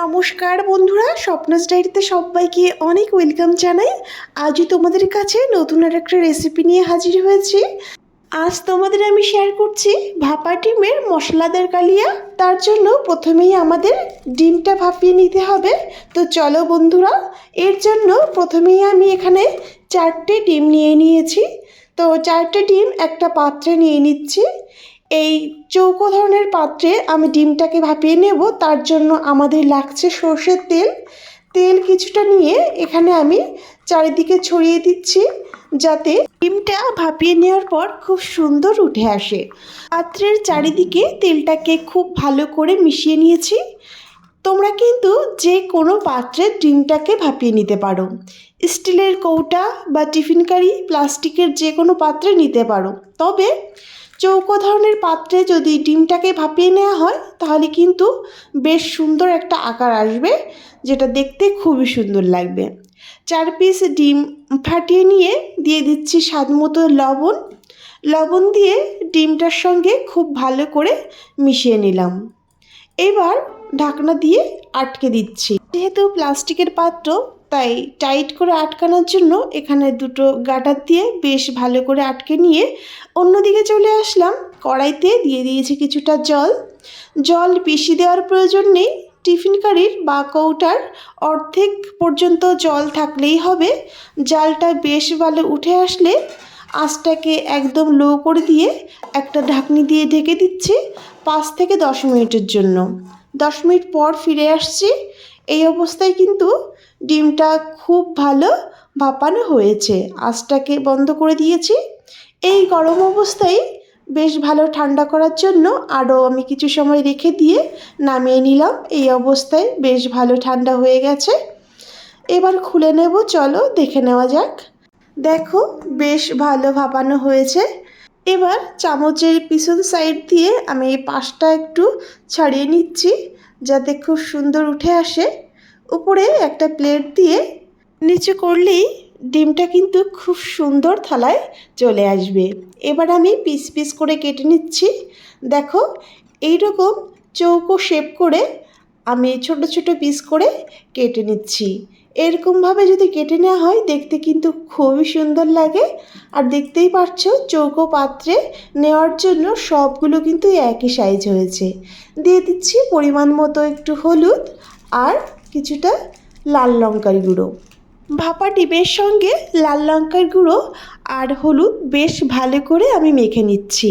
নমস্কার বন্ধুরা, স্বপ্নাস ডায়েরিতে সবাইকে অনেক ওয়েলকাম জানাই। আজই তোমাদের কাছে নতুন আর একটা রেসিপি নিয়ে হাজির হয়েছি। আজ তোমাদের আমি শেয়ার করছি ভাপা ডিমের মশলাদার কালিয়া। তার জন্য প্রথমেই আমাদের ডিমটা ভাপিয়ে নিতে হবে। তো চলো বন্ধুরা, এর জন্য প্রথমেই আমি এখানে চারটে ডিম নিয়ে নিয়েছি। তো চারটে ডিম একটা পাত্রে নিয়ে নিচ্ছি। এই চৌকো ধরনের পাত্রে আমি ডিমটাকে ভাপিয়ে নেব। তার জন্য আমাদের লাগছে সর্ষের তেল। তেল কিছুটা নিয়ে এখানে আমি চারিদিকে ছড়িয়ে দিচ্ছি যাতে ডিমটা ভাপিয়ে নেওয়ার পর খুব সুন্দর উঠে আসে। পাত্রের চারিদিকে তেলটাকে খুব ভালো করে মিশিয়ে নিয়েছি। তোমরা কিন্তু যে কোনো পাত্রে ডিমটাকে ভাপিয়ে নিতে পারো। স্টিলের কৌটা বা টিফিন কারি, প্লাস্টিকের যে কোনো পাত্রে নিতে পারো। তবে চৌকো ধরনের পাত্রে যদি ডিমটাকে ভাপিয়ে নেওয়া হয়, তাহলে কিন্তু বেশ সুন্দর একটা আকার আসবে, যেটা দেখতে খুবই সুন্দর লাগবে। চার পিস ডিম ফাটিয়ে নিয়ে দিয়ে দিচ্ছি স্বাদ মতো লবণ। লবণ দিয়ে ডিমটার সঙ্গে খুব ভালো করে মিশিয়ে নিলাম। এবার ঢাকনা দিয়ে আটকে দিচ্ছি। যেহেতু প্লাস্টিকের পাত্র তাই টাইট করে আটকানোর জন্য এখানে দুটো গাটার দিয়ে বেশ ভালো করে আটকে নিয়ে অন্যদিকে চলে আসলাম। কড়াইতে দিয়ে দিয়েছি কিছুটা জল। জল বেশি দেওয়ার প্রয়োজন নেই। টিফিন কারির বা কৌটার অর্ধেক পর্যন্ত জল থাকলেই হবে। জালটা বেশ ভালো উঠে আসলে আঁচটাকে একদম লো করে দিয়ে একটা ঢাকনি দিয়ে ঢেকে দিচ্ছি পাঁচ থেকে দশ মিনিটের জন্য। দশ মিনিট পর ফিরে আসছি। এই অবস্থায় কিন্তু ডিমটা খুব ভালো ভাপানো হয়েছে। আঁচটাকে বন্ধ করে দিয়েছি। এই গরম অবস্থায় বেশ ভালো ঠান্ডা করার জন্য আরও আমি কিছু সময় রেখে দিয়ে নামিয়ে নিলাম। এই অবস্থায় বেশ ভালো ঠান্ডা হয়ে গেছে। এবার খুলে নেব, চলো দেখে নেওয়া যাক। দেখো, বেশ ভালো ভাপানো হয়েছে। এবার চামচের পিছন সাইড দিয়ে আমি এই পাশটা একটু ছাড়িয়ে নিচ্ছি যাতে খুব সুন্দর উঠে আসে। উপরে একটা প্লেট দিয়ে নিচে করলেই ডিমটা কিন্তু খুব সুন্দর থালায় চলে আসবে। এবার আমি পিস পিস করে কেটে নিচ্ছি। দেখো, এইরকম চৌকো শেপ করে আমি ছোট ছোট পিস করে কেটে নিচ্ছি। এরকমভাবে যদি কেটে নেওয়া হয়, দেখতে কিন্তু খুবই সুন্দর লাগে। আর দেখতেই পাচ্ছ চৌকো পাত্রে নেওয়ার জন্য সবগুলো কিন্তু একই সাইজ হয়েছে। দিয়ে দিচ্ছি পরিমাণ মতো একটু হলুদ আর কিছুটা লাল লঙ্কার গুঁড়ো। ভাপা ডিমের সঙ্গে লাল লঙ্কার গুঁড়ো আর হলুদ বেশ ভালো করে আমি মেখে নিচ্ছি।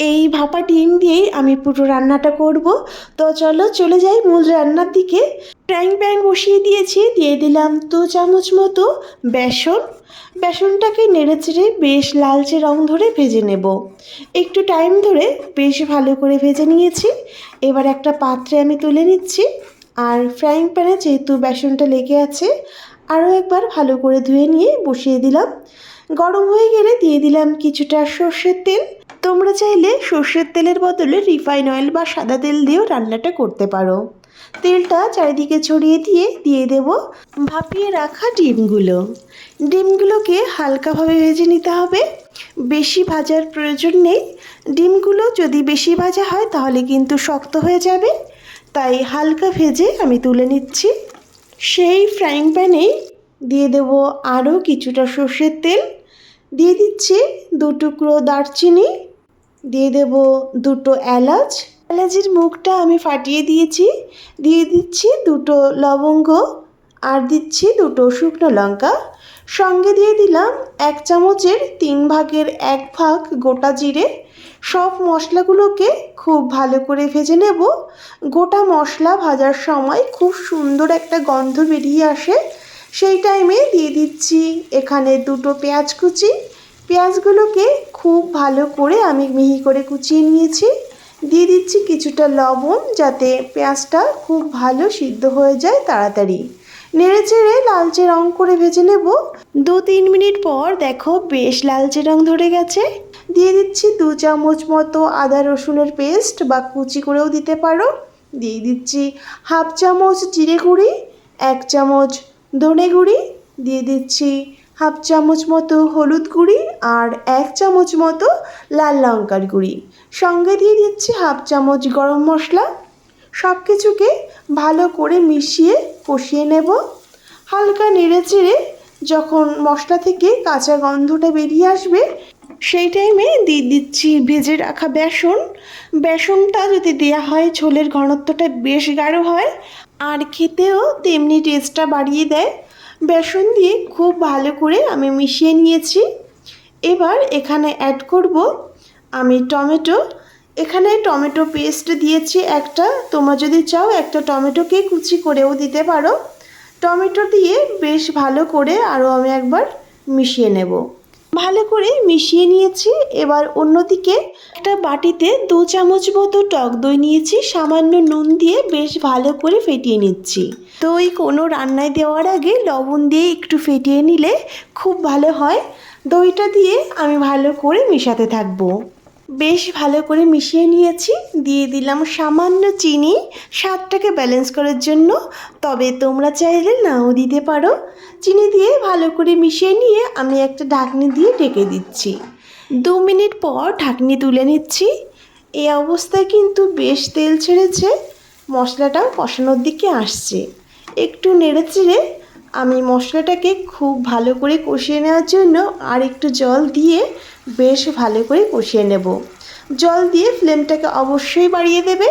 এই ভাপা ডিম দিয়েই আমি পুরো রান্নাটা করব। তো চলো চলে যাই মূল রান্নার দিকে। ফ্রাইং প্যান বসিয়ে দিয়েছি, দিয়ে দিলাম দু চামচ মতো বেসন। বেসনটাকে নেড়ে চেড়ে বেশ লালচে রং ধরে ভেজে নেব। একটু টাইম ধরে বেশ ভালো করে ভেজে নিয়েছি। এবার একটা পাত্রে আমি তুলে নিচ্ছি। আর ফ্রাইং প্যানে যেহেতু বেসনটা লেগে আছে, আরও একবার ভালো করে ধুয়ে নিয়ে বসিয়ে দিলাম। গরম হয়ে গেলে দিয়ে দিলাম কিছুটা সর্ষের তেল। তোমরা চাইলে সর্ষের তেলের বদলে রিফাইন অয়েল বা সাদা তেল দিয়েও রান্নাটা করতে পারো। তেলটা চারিদিকে ছড়িয়ে দিয়ে দিয়ে দেব ভাপিয়ে রাখা ডিমগুলো। ডিমগুলোকে হালকাভাবে ভেজে নিতে হবে। বেশি ভাজার প্রয়োজন নেই। ডিমগুলো যদি বেশি ভাজা হয় তাহলে কিন্তু শক্ত হয়ে যাবে। তাই হালকা ভেজে আমি তুলে নিচ্ছি। সেই ফ্রাইং প্যানেই দিয়ে দেব আরও কিছুটা সর্ষের তেল। দিয়ে দিচ্ছি দু টুকরো দারচিনি। দিয়ে দেব দুটো এলাচ। এলাচের মুখটা আমি ফাটিয়ে দিয়েছি। দিয়ে দিচ্ছি দুটো লবঙ্গ আর দিচ্ছি দুটো শুকনো লঙ্কা। সঙ্গে দিয়ে দিলাম এক চামচের তিন ভাগের এক ভাগ গোটা জিরে। সব মশলাগুলোকে খুব ভালো করে ভেজে নেব। গোটা মশলা ভাজার সময় খুব সুন্দর একটা গন্ধ বেরিয়ে আসে। সেই টাইমে দিয়ে দিচ্ছি এখানে দুটো পেঁয়াজ কুচি। পেঁয়াজগুলোকে খুব ভালো করে আমি মিহি করে কুচিয়ে নিয়েছি। দিয়ে দিচ্ছি কিছুটা লবণ যাতে পেঁয়াজটা খুব ভালো সিদ্ধ হয়ে যায় তাড়াতাড়ি। নেড়ে চেড়ে লালচে রং করে ভেজে নেব। দু তিন মিনিট পর দেখো বেশ লালচে রং ধরে গেছে। দিয়ে দিচ্ছি দু চামচ মতো আদা রসুনের পেস্ট বা কুচি করেও দিতে পারো। দিয়ে দিচ্ছি হাফ চামচ জিরে গুঁড়ি, এক চামচ ধনে গুঁড়ি, দিয়ে দিচ্ছি হাফ চামচ মতো হলুদ গুঁড়ি আর এক চামচ মতো লাল লঙ্কার গুঁড়ি। সঙ্গে দিয়ে দিচ্ছি হাফ চামচ গরম মশলা। সব কিছুকে ভালো করে মিশিয়ে কষিয়ে নেব। হালকা নেড়ে চেড়ে যখন মশলা থেকে কাঁচা গন্ধটা বেরিয়ে আসবে সেই টাইমে দিয়ে দিচ্ছি ভেজে রাখা বেসন। বেসনটা যদি দেয়া হয়, ঝোলের ঘনত্বটা বেশ গাঢ় হয়, আর খেতেও তেমনি টেস্টটা বাড়িয়ে দেয়। বেসন দিয়ে খুব ভালো করে আমি মিশিয়ে নিয়েছি। এবার এখানে অ্যাড করব আমি টমেটো। এখানে টমেটো পেস্ট দিয়েছি একটা। তোমরা যদি চাও, একটা টমেটোকে কুচি করেও দিতে পারো। টমেটো দিয়ে বেশ ভালো করে আরও আমি একবার মিশিয়ে নেব। ভালো করে মিশিয়ে নিয়েছি। এবার অন্যদিকে একটা বাটিতে দু চামচ মতো টক দই নিয়েছি। সামান্য নুন দিয়ে বেশ ভালো করে ফেটিয়ে নিচ্ছি। দই কোনো রান্নায় দেওয়ার আগে লবণ দিয়ে একটু ফেটিয়ে নিলে খুব ভালো হয়। দইটা দিয়ে আমি ভালো করে মেশাতে থাকব। বেশ ভালো করে মিশিয়ে নিয়েছি। দিয়ে দিলাম সামান্য চিনি। স্বাদটাকে ব্যালেন্স করার জন্য। তবে তোমরা চাইলে নাও দিতে পারো। চিনি দিয়ে ভালো করে মিশিয়ে নিয়ে আমি একটা ঢাকনি দিয়ে ঢেকে দিচ্ছি। দু মিনিট পর ঢাকনি তুলে নিচ্ছি। এই অবস্থায় কিন্তু বেশ তেল ছেড়েছে। মশলাটাও কষানোর দিকে আসছে। একটু নেড়ে চেড়ে আমি মশলাটাকে খুব ভালো করে কষিয়ে নেওয়ার জন্য আর একটু জল দিয়ে বেশ ভালো করে কষিয়ে নেব। জল দিয়ে ফ্লেমটাকে অবশ্যই বাড়িয়ে দেবে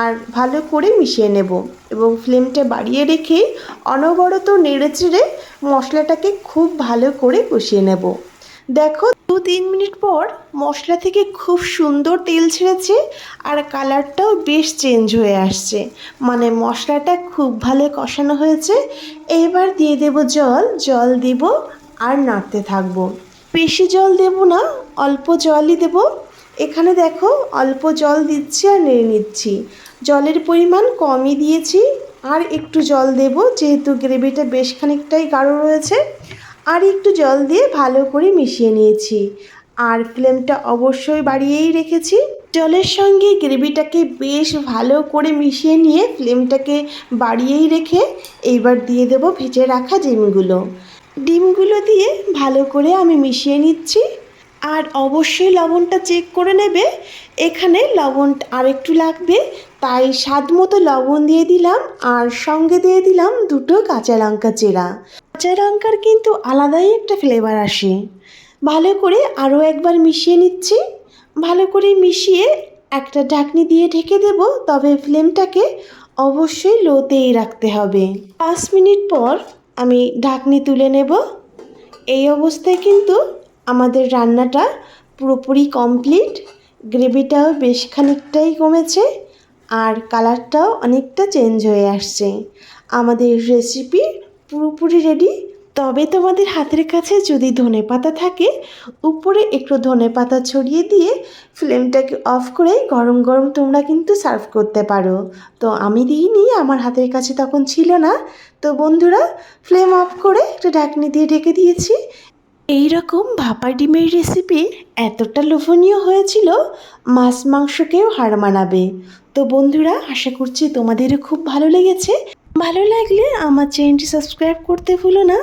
আর ভালো করে মিশিয়ে নেব এবং ফ্লেমটা বাড়িয়ে রেখে অনবরত নেড়ে চেড়ে মশলাটাকে খুব ভালো করে কষিয়ে নেব। দেখো, দু তিন মিনিট পর মশলা থেকে খুব সুন্দর তেল ছেড়েছে আর কালারটাও বেশ চেঞ্জ হয়ে আসছে। মানে মশলাটা খুব ভালো কষানো হয়েছে। এবার দিয়ে দেব জল জল দিব আর নাড়তে থাকব। বেশি জল দেব না, অল্প জলই দেব। এখানে দেখো, অল্প জল দিচ্ছি আর নেড়ে নিচ্ছি। জলের পরিমাণ কমই দিয়েছি, আর একটু জল দেব, যেহেতু গ্রেভিটা বেশ খানিকটাই গাঢ় রয়েছে। আর একটু জল দিয়ে ভালো করে মিশিয়ে নিয়েছি। আর ফ্লেমটা অবশ্যই বাড়িয়েই রেখেছি। জলের সঙ্গে গ্রেভিটাকে বেশ ভালো করে মিশিয়ে নিয়ে ফ্লেমটাকে বাড়িয়েই রেখে এইবার দিয়ে দেব ভেজে রাখা ডিমগুলো। ডিমগুলো দিয়ে ভালো করে আমি মিশিয়ে নিচ্ছি। আর অবশ্যই লবণটা চেক করে নেবে। এখানে লবণ আরেকটু লাগবে। তাই স্বাদ মতো লবণ দিয়ে দিলাম আর সঙ্গে দিয়ে দিলাম দুটো কাঁচা লঙ্কা চেরা। কাঁচা লঙ্কার কিন্তু আলাদাই একটা ফ্লেভার আসে। ভালো করে আরও একবার মিশিয়ে নিচ্ছি। ভালো করে মিশিয়ে একটা ঢাকনি দিয়ে ঢেকে দেব, তবে ফ্লেমটাকে অবশ্যই লোতেই রাখতে হবে। পাঁচ মিনিট পর আমি ঢাকনি তুলে নেব। এই অবস্থায় কিন্তু আমাদের রান্নাটা পুরোপুরি কমপ্লিট গ্রেভিটাও বেশ খানিকটাই কমেছে আর কালারটাও অনেকটা চেঞ্জ হয়ে আসছে। আমাদের রেসিপি পুরোপুরি রেডি তবে তোমাদের হাতের কাছে যদি ধনে পাতা থাকে, উপরে একটু ধনে পাতা ছড়িয়ে দিয়ে ফ্লেমটাকে অফ করে গরম গরম তোমরা কিন্তু সার্ভ করতে পারো। তো আমি দিইনি, আমার হাতের কাছে তখন ছিল না। তো বন্ধুরা, ফ্লেম অফ করে একটা ঢাকনি দিয়ে ঢেকে দিয়েছি। এই রকম ভাপা ডিমের রেসিপি এতটা লোভনীয় হয়েছিল, মাছ মাংসকেও হার মানাবে। তো বন্ধুরা, আশা করছি তোমাদেরও খুব ভালো লেগেছে। ভালো লাগলে আমার চ্যানেলটি সাবস্ক্রাইব করতে ভুলো না।